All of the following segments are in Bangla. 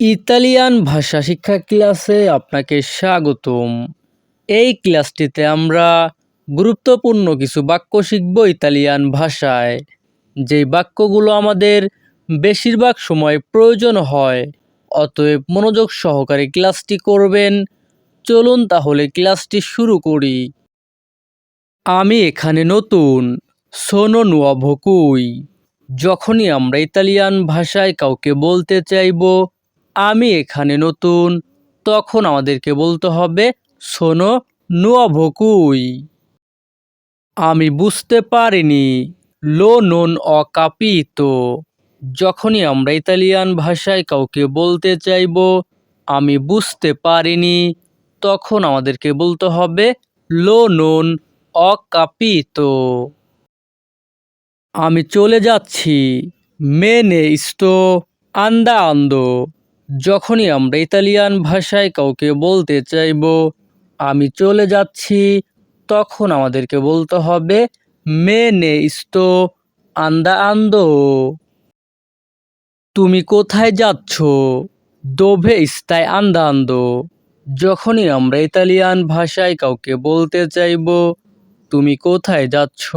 ইতালিয়ান ভাষা শিক্ষা ক্লাসে আপনাকে স্বাগতম। এই ক্লাসটিতে আমরা গুরুত্বপূর্ণ কিছু বাক্য শিখব ইতালিয়ান ভাষায়। যেই বাক্যগুলো আমাদের বেশিরভাগ সময় প্রয়োজন হয়, অতএব মনোযোগ সহকারে ক্লাসটি করবেন। চলুন তাহলে ক্লাসটি শুরু করি। আমি এখানে নতুন, সোনো নুয়াভো কুই যখনই আমরা ইতালিয়ান ভাষায় কাউকে বলতে চাইব আমি এখানে নতুন। তখন আমাদেরকে বলতে হবে সোনো নুয়াভো কুই আমি বুঝতে পারিনি। লো নোন অকাপিতো। যখনই আমরা ইতালিয়ান ভাষায় কাউকে বলতে চাইব, আমি বুঝতে পারিনি। তখন আমাদেরকে বলতে হবে, লো নোন অকাপিতো। আমি চলে যাচ্ছি। মেনে ইস্তো আন্দা আন্দো। যখনই আমরা ইতালিয়ান ভাষায় কাউকে বলতে চাইব, আমি চলে যাচ্ছি, তখন আমাদেরকে বলতে হবে, মে মেনে ইস্তো আন্দা আন্দো। তুমি কোথায় যাচ্ছ? দোভে ইস্তায় আন্দা আন্দো। যখনই আমরা ইতালিয়ান ভাষায় কাউকে বলতে চাইব, তুমি কোথায় যাচ্ছ?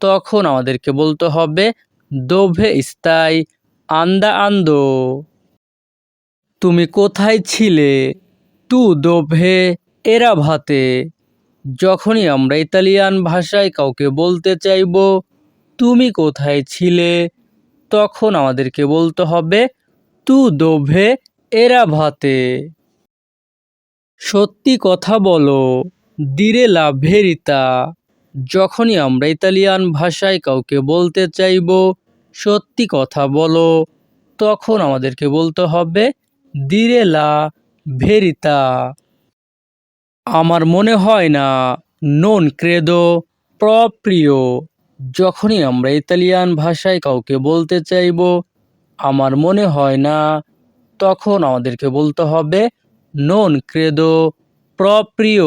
তখন আমাদেরকে বলতে হবে, দোভে ইস্তাই আন্দা আন্দো। তুমি কোথায় ছিলে? তু দোভে, এরা ভাতে। যখনই আমরা ইতালিয়ান ভাষায় কাউকে বলতে চাইব, তুমি কোথায় ছিলে? তখন আমাদেরকে বলতে হবে, তু দোভে, এরা ভাতে। সত্যি কথা বলো, দিরে লা ভেরিতা যখনই আমরা ইতালিয়ান ভাষায় কাউকে বলতে চাইব, সত্যি কথা বলো, তখন আমাদেরকে বলতে হবে দিরে লা ভেরিতা। আমার মনে হয় না, নন ক্রেদো প্রপ্রিয়। যখনই আমরা ইতালিয়ান ভাষায় কাউকে বলতে চাইব, আমার মনে হয় না, তখন আমাদেরকে বলতে হবে, নন ক্রেদো প্রপ্রিয়।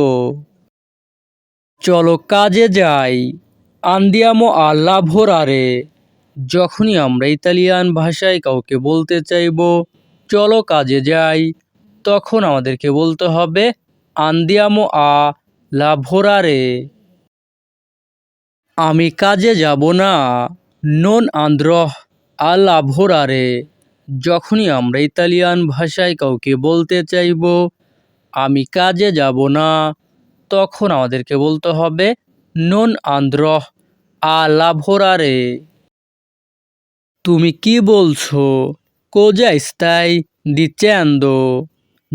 চলো কাজে যাই। আন্দিয়ামো আল্লা ভোরারে যখনই আমরা ইতালিয়ান ভাষায় কাউকে বলতে চাইব চলো কাজে যাই। তখন আমাদেরকে বলতে হবে, আন্দিয়ামো আ লাভোরারে আমি কাজে যাব না। নন আন্দ্রহ আ লাভোরারে যখনই আমরা ইতালিয়ান ভাষায় কাউকে বলতে চাইব, আমি কাজে যাব না। তখন আমাদেরকে বলতে হবে, নন আন্দ্রহ আ লাভোরারে তুমি কি বলছো? কোজা স্তাই দিচ্যান্দো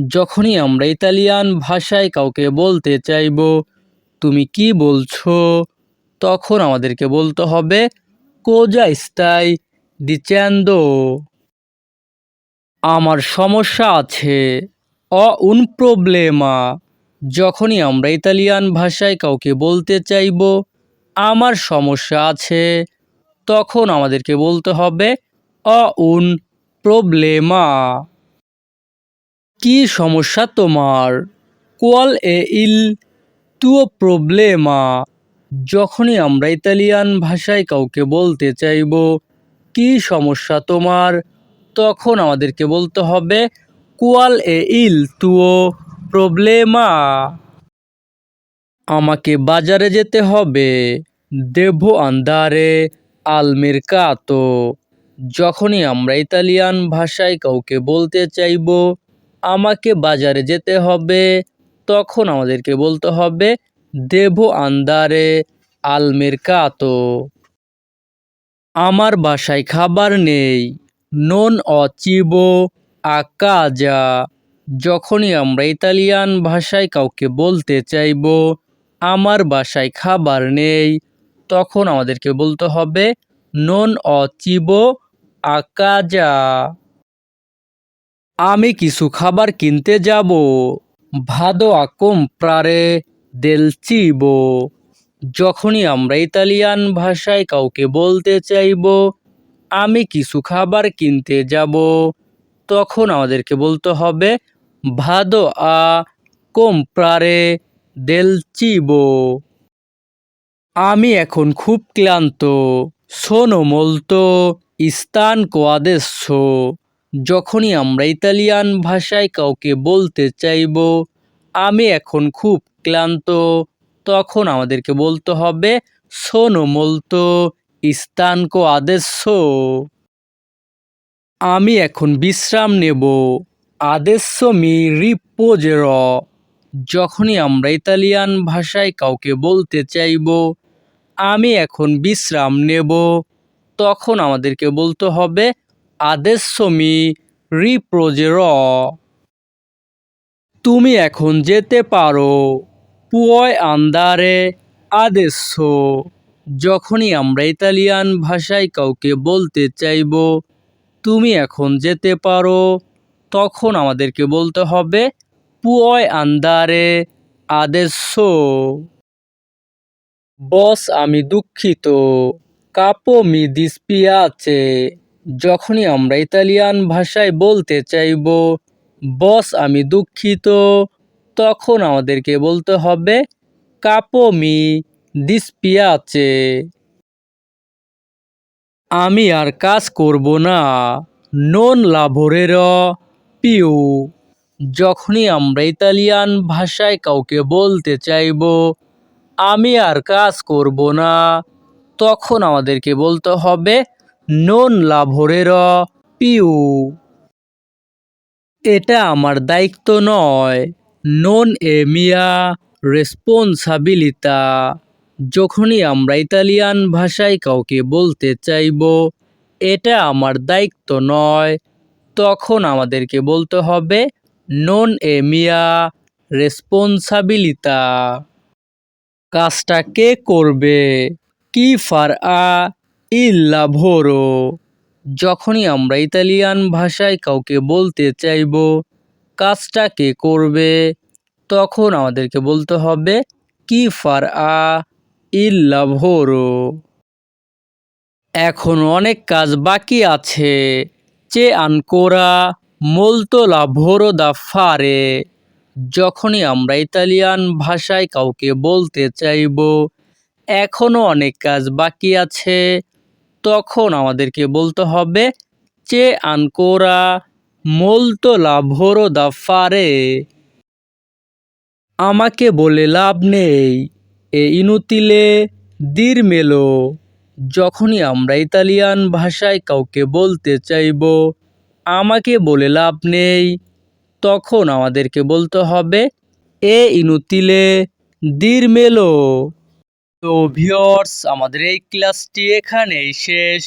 যখনই আমরা ইতালিয়ান ভাষায় কাউকে বলতে চাইব, তুমি কি বলছো? তখন আমাদেরকে বলতে হবে কোজা স্তাই দিচ্যান্দো আমার সমস্যা আছে। অ উন প্রবলেমা। যখনই আমরা ইতালিয়ান ভাষায় কাউকে বলতে চাইব, আমার সমস্যা আছে, তখন আমাদেরকে বলতে হবে, অ উন প্রবলেমা। কি সমস্যা তোমার? কোয়াল এ ইল তুও প্রবলেমা। যখনই আমরা ইতালিয়ান ভাষায় কাউকে বলতে চাইব, কি সমস্যা তোমার? তখন আমাদেরকে বলতে হবে, কোয়াল এ ইল তুও প্রবলেমা। আমাকে বাজারে যেতে হবে। দেভো আন্দারে আলমের কাতো যখনই আমরা ইতালিয়ান ভাষায় কাউকে বলতে চাইব, আমাকে বাজারে যেতে হবে, তখন আমাদেরকে বলতে হবে দেভো আন্দারে আলমের কাতো আমার বাসায় খাবার নেই, নন অচিবো আকাজা। যখনই আমরা ইতালিয়ান ভাষায় কাউকে বলতে চাইব, আমার বাসায় খাবার নেই, তখন আমাদেরকে বলতে হবে নন অচিবো আকাজা। আমি কিছু খাবার কিনতে যাব। ভাদো আকম প্রারে দেল চিবো। যখনই আমরা ইতালিয়ান ভাষায় কাউকে বলতে চাইব, আমি কিছু খাবার কিনতে যাব। তখন আমাদেরকে বলতে হবে, ভাদো আ কোম্প্রারে দেল চিবো। আমি এখন খুব ক্লান্ত। সোনো মলতো স্থান কোয়াদেশ যখনই আমরা ইতালিয়ান ভাষায় কাউকে বলতে চাইব, আমি এখন খুব ক্লান্ত। তখন আমাদেরকে বলতে হবে সোনো মোলতো ইস্তানকো আদেশো আমি এখন বিশ্রাম নেব। আদেশো মি রিপোজের। যখনই আমরা ইতালিয়ান ভাষায় কাউকে বলতে চাইব আমি এখন বিশ্রাম নেব। তখন আমাদেরকে বলতে হবে আদেশো মি রিপ্রোজের। তুমি এখন যেতে পারো, পুয় আন্দারে আদেশো যখনই আমরা ইতালিয়ান ভাষায় কাউকে বলতে চাইব, তুমি এখন যেতে পারো। তখন আমাদেরকে বলতে হবে, পুয় আন্দারে আদেশো বস, আমি দুঃখিত। কাপো মি দিসপিয়াছে, যখনই আমরা ইতালিয়ান ভাষায় বলতে চাইব। বস, আমি দুঃখিত। তখন আমাদেরকে বলতে হবে, কাপো মি দিসপিয়াছে। আমি আর কাজ করব না। নন লাভরের পিউ। যখনই আমরা ইতালিয়ান ভাষায় কাউকে বলতে চাইব আমি আর কাজ করব না। তখন আমাদেরকে বলতে হবে, নন লাভরের পিউ। এটা আমার দায়িত্ব নয়। নন এমিয়া রেসপন্সাবিলিতা। যখনই আমরা ইতালিয়ান ভাষায় কাউকে বলতে চাইব, এটা আমার দায়িত্ব নয়। তখন আমাদেরকে বলতে হবে, নন এমিয়া রেসপন্সাবিলিতা। কাজটা কে করবে? কি ফার আ ইল্লা ভোরো যখনই আমরা ইতালিয়ান ভাষায় কাউকে বলতে চাইব, কাজটা কে করবে? তখন আমাদেরকে বলতে হবে, কি ফার আ ইল্লা ভোরো এখন অনেক কাজ বাকি আছে। চে আনকোরা মোলতো লাভোরো দা ফারে। যখনই আমরা ইতালিয়ান ভাষায় কাউকে বলতে চাইব এখনও অনেক কাজ বাকি আছে, তখন আমাদেরকে বলতে হবে, চে আনকোরা মোলতো লাভোরো দা ফারে। আমাকে বলে লাভ নেই, এ ইনুতিলে দির মেলো। যখনই আমরা ইতালিয়ান ভাষায় কাউকে বলতে চাইব, আমাকে বলে লাভ নেই তখন আমাদেরকে বলতে হবে, এ ইনুতিলে, দীর মেলো। তো ভিওর্স আমাদের এই ক্লাসটি এখানেই শেষ।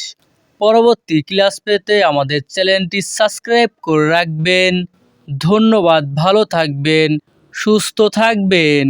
পরবর্তী ক্লাস পেতে আমাদের চ্যানেলটি সাবস্ক্রাইব করে রাখবেন। ধন্যবাদ, ভালো থাকবেন, সুস্থ থাকবেন।